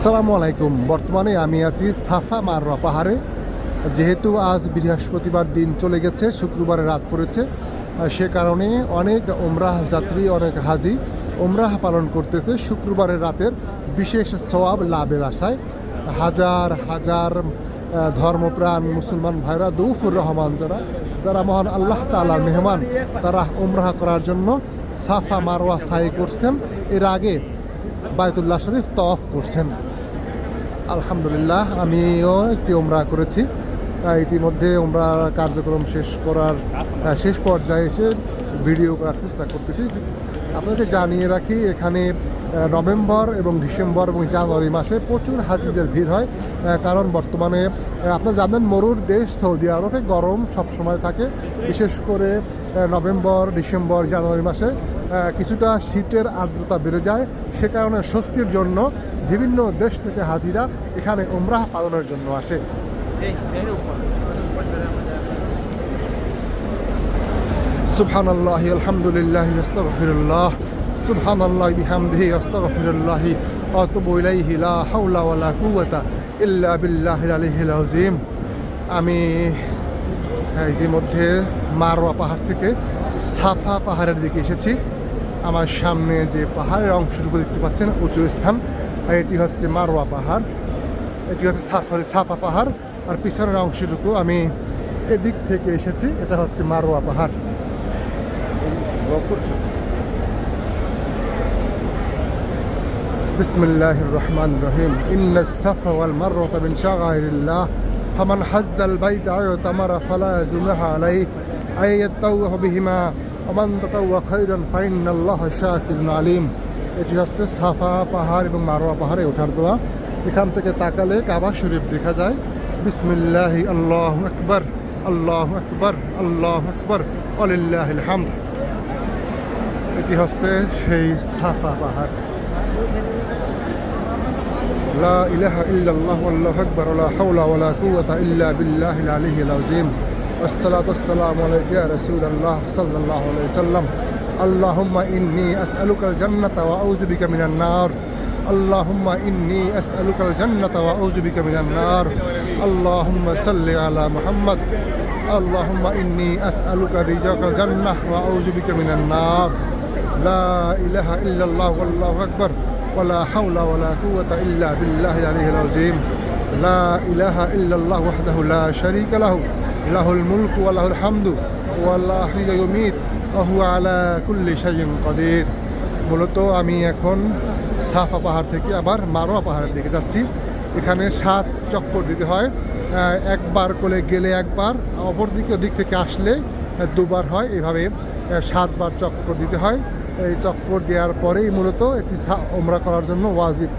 আসসালামু আলাইকুম। বর্তমানে আমি আছি সাফা মাররা পাহাড়ে। যেহেতু আজ বৃহস্পতিবার দিন চলে গেছে, শুক্রবারে রাত পড়েছে সে কারণে অনেক ওমরাহ যাত্রী, অনেক হাজি ওমরাহ পালন করতেছে শুক্রবারের রাতের বিশেষ সওয়াব লাভের আশায়। হাজার হাজার ধর্মপ্রাণ মুসলমান ভাইরা, দৌফুর রহমান যারা যারা মহান আল্লাহ তাআলার মেহমান, তারা ওমরাহ করার জন্য সাফা মারওয়া সাই করছেন। এর আগে বায়তুল্লাহ শরীফ তফ করছেন। আলহামদুলিল্লাহ, আমিও একটি ওমরা করেছি। ইতিমধ্যে ওমরা কার্যক্রম শেষ করার শেষ পর্যায়ে এসে ভিডিও করার চেষ্টা করতেছি। আপনাদের জানিয়ে রাখি, এখানে নভেম্বর এবং ডিসেম্বর এবং জানুয়ারি মাসে প্রচুর হাজিদের ভিড় হয় কারণ বর্তমানে আপনারা জানেন মরুর দেশ সৌদি আরবে গরম সবসময় থাকে, বিশেষ করে নভেম্বর, ডিসেম্বর, জানুয়ারি মাসে কিছুটা শীতের আর্দ্রতা বেড়ে যায়, সে কারণে স্বস্তির জন্য বিভিন্ন দেশ থেকে হাজিরা এখানে উমরাহ পালনের জন্য আসে। সুবহান আল্লাহ আলহামদুলিল্লাহ, আস্তাগফিরুল্লাহ। সুবহান আল্লাহ বিহামদিহি, আস্তাগফিরুল্লাহ, আতুবু ইলাইহি, লা হাওলা ওয়ালা কুওয়াতা ইল্লা বিল্লাহিল আলিয়্যিল আযীম। আমি ইতিমধ্যে মারোয়া পাহাড় থেকে সাফা পাহাড়ের দিকে এসেছি। আমার সামনে যে পাহাড়ের অংশটুকু দেখতে পাচ্ছেন, উঁচু স্থান এটি হচ্ছে মারোয়া পাহাড়। এটি হচ্ছে সরি সাফা পাহাড়। আর পিছনের অংশটুকু আমি এদিক থেকে এসেছি, এটা হচ্ছে মারোয়া পাহাড়। بسم الله الرحمن الرحيم إن الصفا والمروة من شعائر الله فمن حز البيت أو اعتمر فلا جناح عليه أن يتطوف بهما ومن تطوع خيرا فإن الله شاكر عليم এটি হচ্ছে সাফা পাহাড় এবং মারোয়া পাহাড়ে ওঠার দোয়া এখান থেকে তাকালে কাবা শরীফ দেখা যায় বিসমিল্লাহ আল্লাহ আকবর আল্লাহ আকবর আল্লাহ আকবর আলিল্লাহ হামদ এটি হচ্ছে সেই সাফা পাহাড় لا إله إلا الله والله أكبر ولا حول ولا قوة إلا بالله العلي العظيم والصلاة والسلام عليك يا رسول الله صلى الله عليه وسلم اللهم إني أسألك الجنة وأعوذ بك من النار اللهم إني أسألك الجنة وأعوذ بك من النار اللهم صل على محمد اللهم إني أسألك رجاك الجنة وأعوذ بك من النار لا إله إلا الله والله أكبر ولا حول ولا قوة إلا بالله العلي العظيم لا إله إلا الله وحده لا شريك له له الملك وله الحمد والله حي يميت وهو على كل شيء قدير মূলত আমি এখন সাফা পাহাড় থেকে আবার মারোয়া পাহাড়ের দিকে যাচ্ছি এখানে সাত চক্কর দিতে হয় একবার কোলে গেলে একবার অপর দিকে ওদিক থেকে আসলে দুবার হয় এভাবে সাতবার চক্কর দিতে হয় এই চক্কর দেওয়ার পরেই মূলত এটি ওমরা করার জন্য ওয়াজিব।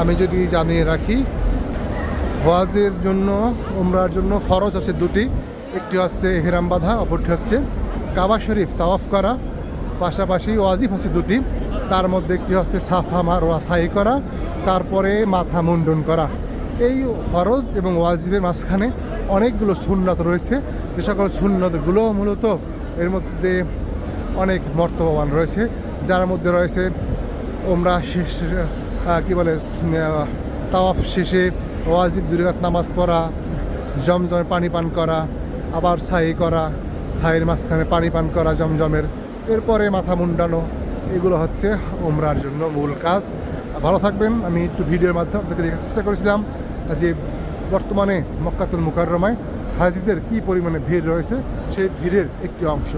আমি যদি জানিয়ে রাখি, ওয়াজের জন্য ওমরার জন্য ফরজ আছে দুটি। একটি হচ্ছে হেরাম বাঁধা, অপরটি হচ্ছে কাবা শরীফ, তাওয়াফ করা। পাশাপাশি ওয়াজিব হচ্ছে দুটি। তার মধ্যে একটি হচ্ছে সাফা মারোয়া সাই করা, তারপরে মাথা মুন্ডন করা। এই ফরজ এবং ওয়াজিবের মাঝখানে অনেকগুলো সুন্নত রয়েছে। যে সকল সুন্নতগুলো মূলত এর মধ্যে অনেক মর্তবান রয়েছে, যার মধ্যে রয়েছে ওমরা শেষ কী বলে তাওয়াফ শেষে ওয়াজিব দুরিকাত নামাজ পড়া, জমজমে পানি পান করা, আবার ছাই করা, ছাইয়ের মাঝখানে পানি পান করা জমজমের, এরপরে মাথা মুন্ডানো, এগুলো হচ্ছে ওমরার জন্য মূল কাজ। ভালো থাকবেন, আমি একটু ভিডিওর মাধ্যমে আপনাকে দেখার চেষ্টা করেছিলাম যে বর্তমানে মক্কাতুল মুকাররমায় হাজিদের কী পরিমাণে ভিড় রয়েছে সেই ভিড়ের একটি অংশ